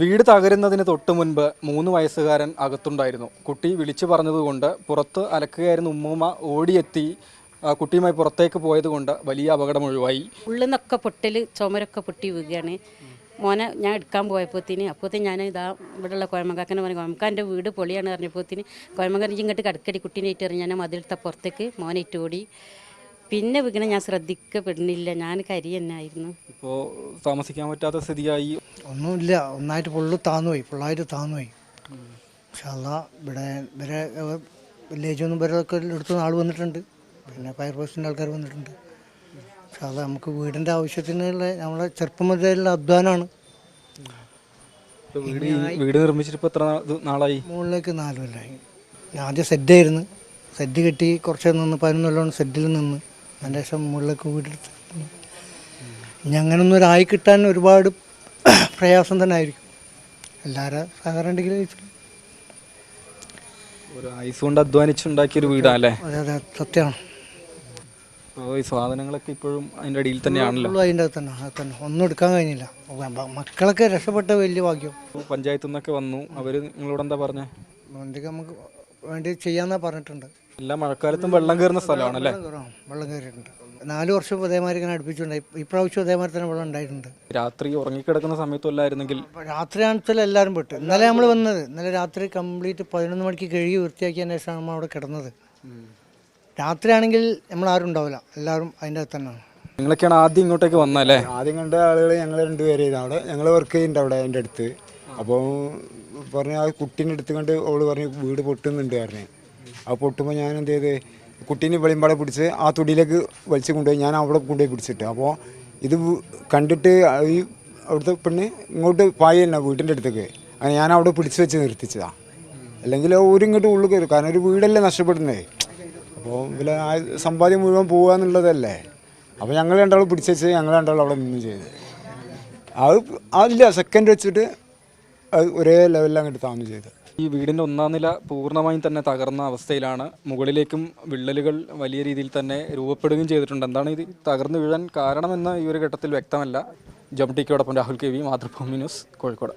വീട് തകരുന്നതിന് തൊട്ട് മുൻപ് മൂന്ന് വയസ്സുകാരൻ അകത്തുണ്ടായിരുന്നു. കുട്ടി വിളിച്ചു പറഞ്ഞതുകൊണ്ട് പുറത്ത് അലക്കുകയായിരുന്ന ഉമ്മൂമ്മ ഓടിയെത്തി കുട്ടിയുമായി പുറത്തേക്ക് പോയതുകൊണ്ട് വലിയ അപകടം ഒഴിവായി. ഉള്ളിൽ നിന്നൊക്കെ പൊട്ടൽ ചുമരൊക്കെ പൊട്ടി വീഴുകയാണ്. മോനെ ഞാൻ എടുക്കാൻ പോയപ്പോത്തിന് അപ്പോഴത്തേന് ഞാൻ ഇതാ ഇവിടെയുള്ള കോയമക്കാക്കനെ പറഞ്ഞു കോയമ്പക്കാന്റെ വീട് പൊളിയാണ് പറഞ്ഞപ്പോത്തിന് കോയമ്പക്കാരൻ ഇങ്ങോട്ട് കടക്കടി കുട്ടീനെ ഇട്ടെറിഞ്ഞ് ഞാൻ മതിലെടുത്ത പുറത്തേക്ക് മോനെ ഇട്ട് ഓടി. പിന്നെ വീണ ഞാൻ ശ്രദ്ധിക്കപ്പെടുന്നില്ല. ഞാൻ കരി തന്നെ ആയിരുന്നു ഇപ്പോൾ താമസിക്കാൻ പറ്റാത്ത സ്ഥിതിയായി. ഒന്നുമില്ല. ഒന്നായിട്ട് ഫുള്ള് താന്നുപോയി. ഫുള്ളായിട്ട് താന്നുപോയി. പക്ഷെ അല്ല ഇവിടെ ഇവരെ വില്ലേജിൽ നിന്നും ഇവരൊക്കെ എടുത്ത് ആൾ വന്നിട്ടുണ്ട്. പിന്നെ ഫയർഫോഴ്സിന്റെ ആൾക്കാർ വന്നിട്ടുണ്ട്. പക്ഷെ അത് നമുക്ക് വീടിന്റെ ആവശ്യത്തിനുള്ള നമ്മളെ ചെറുപ്പം മുതലുള്ള അധ്വാനമാണ് വീട് വീട് നിർമ്മിച്ചിട്ട് ഇപ്പോൾ എത്ര നാളായി? മുകളിലേക്ക് നാല് കൊല്ലമായി ഞാൻ ആദ്യം സെഡായിരുന്നു സെഡ് കെട്ടി കുറച്ച് നിന്ന് പതിനൊന്നല്ലോണം കൊല്ലം സെഡിൽ നിന്ന്. അതിന്റെ ശേഷം മുകളിലേക്ക് വീടെടുത്ത്. ഇനി അങ്ങനൊന്നും ഒരായി കിട്ടാൻ ഒരുപാട് പ്രയാസം തന്നെ ആയിരിക്കും. എല്ലാവരും സഹകരണം ഉണ്ടെങ്കിൽ ഒരു കൊണ്ട് അധ്വാനിച്ചുണ്ടാക്കിയൊരു വീടാണല്ലേ? അതെ അതെ സത്യമാണ് അപ്പോൾ ഈ സാധനങ്ങളൊക്കെ ഇപ്പോഴും അതിന്റെ അടിയിൽ തന്നെയാണല്ലോ? അതിന്റെ അകത്ത് തന്നെ അത് തന്നെ. ഒന്നും എടുക്കാൻ കഴിഞ്ഞില്ല. മക്കളൊക്കെ രക്ഷപ്പെട്ട വലിയ ഭാഗ്യം. പഞ്ചായത്തു നിന്നൊക്കെ വന്നു. അവർ നിങ്ങളോട് എന്താ പറഞ്ഞേ? എന്തൊക്കെ നമുക്ക് വേണ്ടി ചെയ്യാമെന്നാണ് പറഞ്ഞിട്ടുണ്ട്. എല്ലാ മഴക്കാലത്തും വെള്ളം കയറുന്ന സ്ഥലമാണല്ലേ? വെള്ളം കയറാം, വെള്ളം കയറിയിട്ടുണ്ട്. നാല് വർഷം ഇതേമാതിരി ഇങ്ങനെ അടുപ്പിച്ചുണ്ടായി ഇപ്രാവശ്യം ഇതേമാതിരി തന്നെ വെള്ളം ഉണ്ടായിട്ടുണ്ട്. രാത്രി ഉറങ്ങിക്കിടക്കുന്ന സമയത്തല്ലായിരുന്നെങ്കിൽ അപ്പോൾ രാത്രിയാണെച്ചാൽ എല്ലാവരും പെട്ട്. ഇന്നലെ നമ്മൾ വന്നത്. ഇന്നലെ രാത്രി കംപ്ലീറ്റ് പതിനൊന്ന് മണിക്ക് കഴുകി വൃത്തിയാക്കിയതിന് ശേഷമാണ് നമ്മൾ അവിടെ കിടന്നത്. രാത്രിയാണെങ്കിൽ നമ്മൾ ആരും ഉണ്ടാവില്ല. എല്ലാവരും അതിന്റെ അകത്ത് തന്നെയാണ്. നിങ്ങളൊക്കെയാണ് ആദ്യം ഇങ്ങോട്ടേക്ക് വന്നല്ലേ ആദ്യം കണ്ട ആളുകൾ ഞങ്ങൾ രണ്ടുപേരെ അവിടെ ഞങ്ങൾ വർക്ക് ചെയ്യുന്നുണ്ട് അവിടെ എന്റെ അടുത്ത്. അപ്പോൾ പറഞ്ഞ ആ കുട്ടീനെ എടുത്തുകൊണ്ട് അവൾ പറഞ്ഞു വീട് പൊട്ടുന്നുണ്ട് പറഞ്ഞു. ആ പൊട്ടുമ്പോൾ ഞാൻ എന്ത് ചെയ്ത് കുട്ടീനെ വെളിമ്പാടെ പിടിച്ച് ആ തുടിയിലേക്ക് വലിച്ച് കൊണ്ടുപോയി ഞാൻ അവിടെ കൊണ്ടുപോയി പിടിച്ചിട്ട്. അപ്പോൾ ഇത് കണ്ടിട്ട് ഈ അവിടുത്തെ പെണ്ണ് ഇങ്ങോട്ട് പായ തന്നെ വീട്ടിന്റെ അടുത്തേക്ക്. അങ്ങനെ ഞാൻ അവിടെ പിടിച്ച് വെച്ച് നിർത്തിച്ചതാണ് അല്ലെങ്കിൽ ഒരു ഇങ്ങോട്ട് ഉള്ളിൽ കയറും. കാരണം ഒരു വീടല്ലേ നഷ്ടപ്പെടുന്നത് അപ്പോൾ ഇതിലെ ആ സമ്പാദ്യം മുഴുവൻ പോകുക എന്നുള്ളതല്ലേ അപ്പോൾ ഞങ്ങൾ രണ്ടാളും വെച്ച് ഞങ്ങൾ രണ്ടാളും അവിടെ നിന്ന് ചെയ്ത്. അത് അതില്ല സെക്കൻഡ് വെച്ചിട്ട് അത് ഒരേ ലെവലിൽ അങ്ങോട്ട് താമസം ചെയ്ത്. ഈ വീടിന്റെ ഒന്നാം നില പൂർണമായും തന്നെ തകർന്ന അവസ്ഥയിലാണ് മുകളിലേക്കും വിള്ളലുകൾ വലിയ രീതിയിൽ തന്നെ രൂപപ്പെടുകയും ചെയ്തിട്ടുണ്ട്. എന്താണ് ഇത്? തകർന്നു വീഴാൻ കാരണമെന്ന് ഈ ഒരു ഘട്ടത്തിൽ വ്യക്തമല്ല. ജംടിക്കോടൊപ്പം Rahul K V Mathrubhumi news Kozhikode.